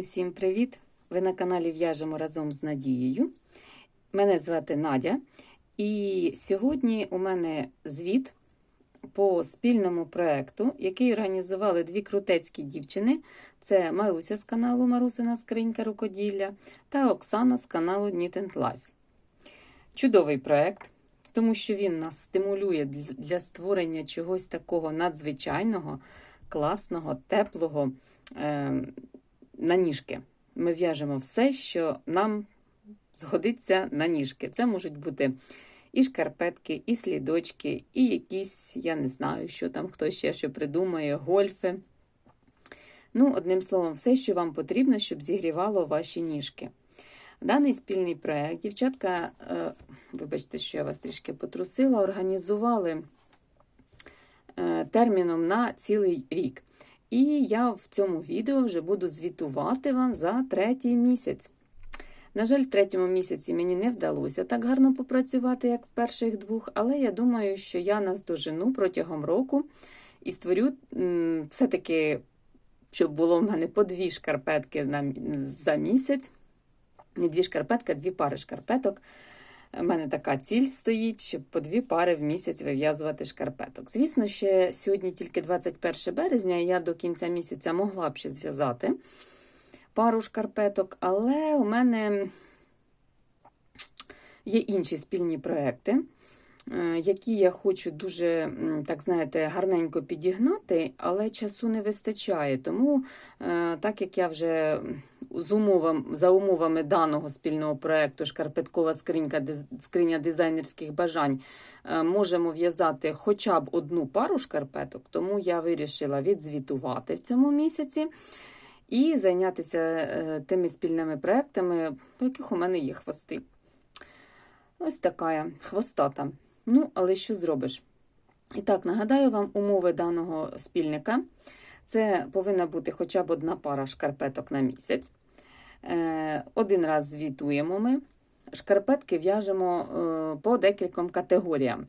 Усім привіт! Ви на каналі В'яжемо разом з Надією. Мене звати Надя, і сьогодні у мене звіт по спільному проєкту, який організували дві крутецькі дівчини: це Маруся з каналу Марусина Скринька Рукоділля та Оксана з каналу Knit Life. Чудовий проєкт, тому що він нас стимулює для створення чогось такого надзвичайного, класного, теплого. На ніжки. Ми в'яжемо все, що нам згодиться на ніжки. Це можуть бути і шкарпетки, і слідочки, і якісь, я не знаю, що там хто ще що придумає, гольфи. Ну, одним словом, все, що вам потрібно, щоб зігрівало ваші ніжки. Даний спільний проєкт, дівчатка, е, вибачте, що я вас трішки потрусила, організували е, терміном на цілий рік. І я в цьому відео вже буду звітувати вам за третій місяць. На жаль, в третьому місяці мені не вдалося так гарно попрацювати, як в перших двох, але я думаю, що я наздожену протягом року і створю все-таки, щоб було в мене по дві шкарпетки за місяць. Не дві шкарпетки, а дві пари шкарпеток. У мене така ціль стоїть, щоб по дві пари в місяць вив'язувати шкарпеток. Звісно, ще сьогодні тільки 21 березня, і я до кінця місяця могла б ще зв'язати пару шкарпеток, але у мене є інші спільні проекти. Е, які я хочу дуже, так знаєте, гарненько підігнати, але часу не вистачає. Тому, е, так як я вже з умовам, за умовами даного спільного проєкту Шкарпеткова скринька, скриня дизайнерських бажань, е, можемо в'язати хоча б одну пару шкарпеток, тому я вирішила відзвітувати в цьому місяці. І зайнятися тими спільними проектами, по яких у мене є хвости. Ось така хвостата. Ну, але що зробиш? І так, нагадаю вам умови даного спільника. Це повинна бути хоча б одна пара шкарпеток на місяць. Е, один раз звітуємо ми. Шкарпетки в'яжемо е, по декільком категоріям.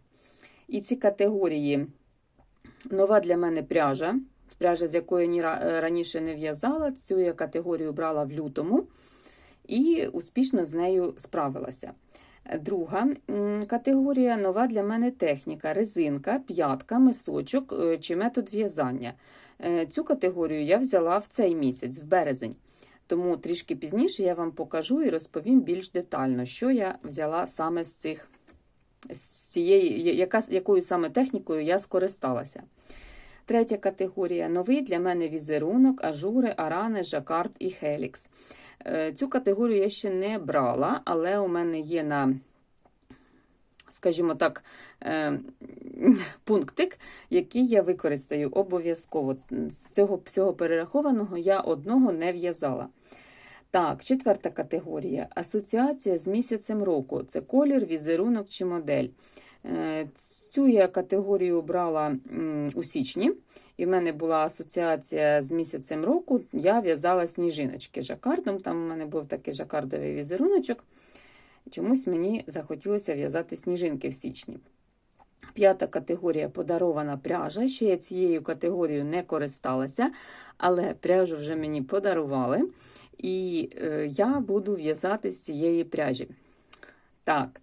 І ці категорії нова для мене пряжа, пряжа, з якою я раніше не в'язала, цю я категорію брала в лютому і успішно з нею справилася. Друга категорія нова для мене техніка, резинка, п'ятка, мисочок е, чи метод в'язання. Е, цю категорію я взяла в цей місяць, в березень. Тому трішки пізніше я вам покажу і розповім більш детально, що я взяла саме з цих, з цієї, яка, якою саме технікою я скористалася. Третя категорія новий для мене візерунок, ажури, арани, жакард і хелікс. Е, цю категорію я ще не брала, але у мене є на, скажімо так, е, пунктик, який я використаю обов'язково. З цього всього перерахованого я одного не в'язала. Так, четверта категорія асоціація з місяцем року. Це колір, візерунок чи модель. Е, Цю я категорію брала у січні, і в мене була асоціація з місяцем року. Я в'язала сніжиночки жакардом. Там у мене був такий жакардовий візеруночок. Чомусь мені захотілося в'язати сніжинки в січні. П'ята категорія подарована пряжа. Ще я цією категорією не користалася, але пряжу вже мені подарували. І е, я буду в'язати з цієї пряжі. Так.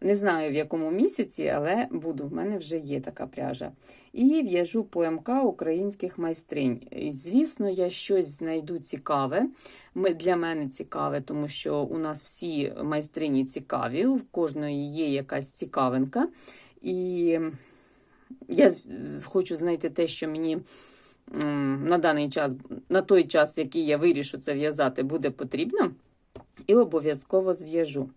Не знаю, в якому місяці, але буду, в мене вже є така пряжа. І в'яжу по МК українських майстринь. Звісно, я щось знайду цікаве. Для мене цікаве, тому що у нас всі майстрині цікаві, у кожної є якась цікавинка. І я хочу знайти те, що мені. На даний час, на той час, який я вирішу це в'язати, буде потрібно, і обов'язково зв'яжу.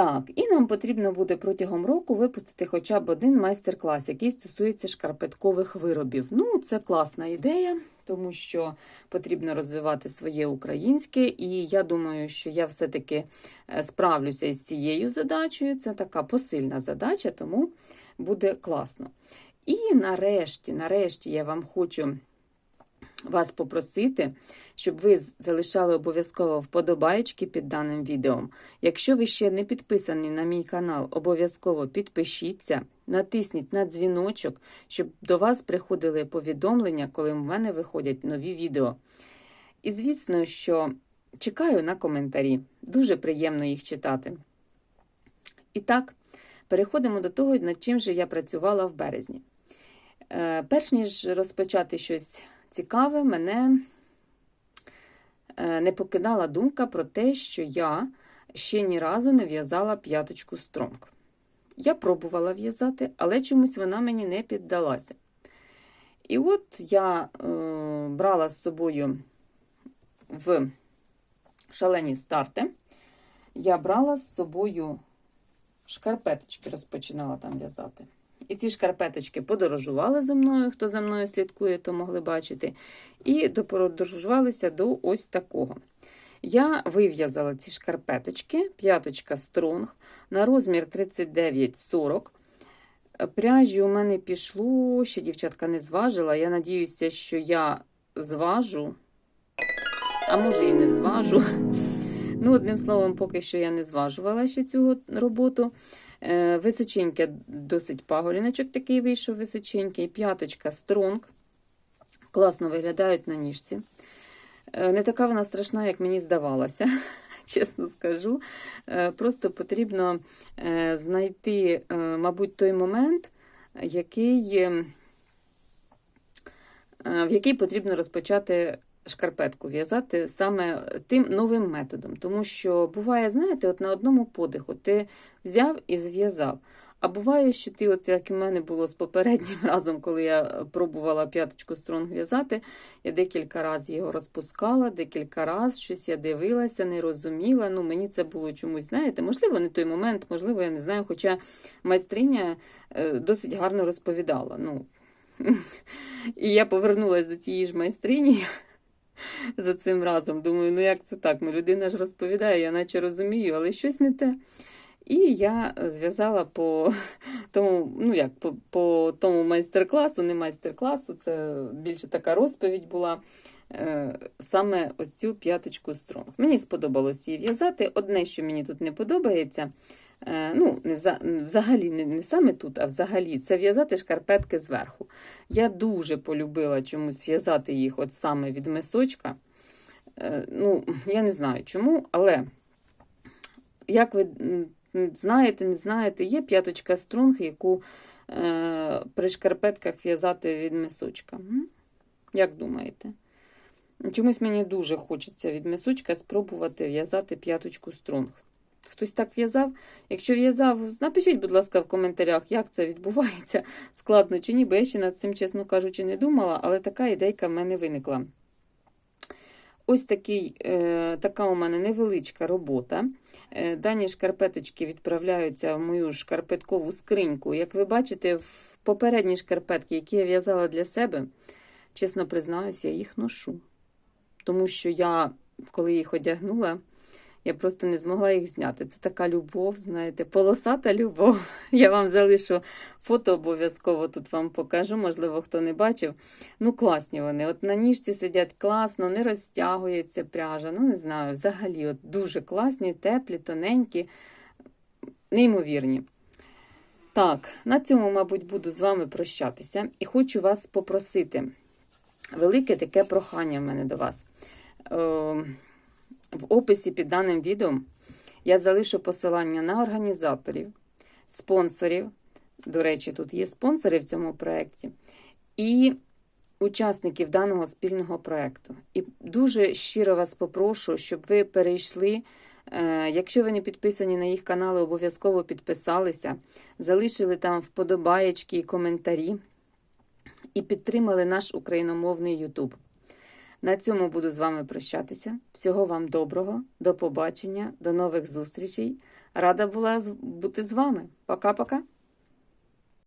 Так, і нам потрібно буде протягом року випустити хоча б один майстер-клас, який стосується шкарпеткових виробів. Ну, це класна ідея, тому що потрібно розвивати своє українське, і я думаю, що я все-таки е, справлюся із цією задачею. Це така посильна задача, тому буде класно. І нарешті, нарешті, я вам хочу вас попросити, щоб ви залишали обов'язково вподобайки під даним відео. Якщо ви ще не підписані на мій канал, обов'язково підпишіться, натисніть на дзвіночок, щоб до вас приходили повідомлення, коли в мене виходять нові відео. І звісно, що чекаю на коментарі. Дуже приємно їх читати. І так, переходимо до того, над чим же я працювала в березні. Е, Перш ніж розпочати щось цікаве, мене е, не покидала думка про те, що я ще ні разу не в'язала п'яточку стронг. Я пробувала в'язати, але чомусь вона мені не піддалася. І от я е, брала з собою в шалені старти, я брала з собою шкарпеточки, розпочинала там в'язати. І ці шкарпеточки подорожували зі мною, хто за мною слідкує, то могли бачити. І подорожувалися до ось такого. Я вив'язала ці шкарпеточки, п'яточка стронг на розмір 39-40. Пряжі у мене пішло, ще дівчатка не зважила. Я надіюся, що я зважу, а може і не зважу. Ну, одним словом, поки що я не зважувала ще цю роботу. Е, Височеньке, досить паголіночок такий вийшов височенький. П'яточка стронг. Класно виглядають на ніжці. Е, Не така вона страшна, як мені здавалося, чесно скажу. Е, Просто потрібно знайти, мабуть, той момент, який, в який потрібно розпочати шкарпетку в'язати саме тим новим методом. Тому що буває, знаєте, от на одному подиху ти взяв і зв'язав. А буває, що ти, от як і в мене було з попереднім разом, коли я пробувала п'яточку стронг в'язати, я декілька разів його розпускала, декілька разів щось я дивилася, не розуміла. Ну, мені це було чомусь, знаєте, можливо, не той момент, можливо, я не знаю, хоча майстриня е, досить гарно розповідала. Ну, І я повернулася до тієї ж майстрині. За цим разом. Думаю, ну як це так? Ну, людина ж розповідає, я наче розумію, але щось не те. І я зв'язала по тому, ну як, по, по тому майстер-класу, не майстер-класу, це більше така розповідь була. е, Саме ось цю п'яточку стронг. Мені сподобалось її в'язати. Одне, що мені тут не подобається, ну, не взагалі, не, не саме тут, а взагалі, це в'язати шкарпетки зверху. Я дуже полюбила чомусь в'язати їх от саме від мисочка. Е, Ну, я не знаю чому, але як ви знаєте, не знаєте, є п'яточка струнг, яку е, при шкарпетках в'язати від мисочка. Як думаєте? Чомусь мені дуже хочеться від мисочка спробувати в'язати п'яточку струнг. Хтось так в'язав? Якщо в'язав, напишіть, будь ласка, в коментарях, як це відбувається, складно чи ні, бо я ще над цим, чесно кажучи, не думала, але така ідейка в мене виникла. Ось такий, е, така у мене невеличка робота. Е, дані шкарпеточки відправляються в мою шкарпеткову скриньку. Як ви бачите, в попередні шкарпетки, які я в'язала для себе, чесно признаюся, я їх ношу. Тому що я, коли їх одягнула, я просто не змогла їх зняти. Це така любов, знаєте, полосата любов. Я вам залишу фото обов'язково тут вам покажу, можливо, хто не бачив. Ну, класні вони. От на ніжці сидять класно, не розтягується пряжа. Ну, не знаю, взагалі, от дуже класні, теплі, тоненькі, неймовірні. Так, на цьому, мабуть, буду з вами прощатися і хочу вас попросити. Велике таке прохання в мене до вас. В описі під даним відео я залишу посилання на організаторів, спонсорів. До речі, тут є спонсори в цьому проєкті, і учасників даного спільного проєкту. І дуже щиро вас попрошу, щоб ви перейшли. е, Якщо ви не підписані на їх канали, обов'язково підписалися, залишили там вподобаєчки і коментарі і підтримали наш україномовний YouTube. На цьому буду з вами прощатися. Всього вам доброго, до побачення, до нових зустрічей. Рада була бути з вами. Пока-пока.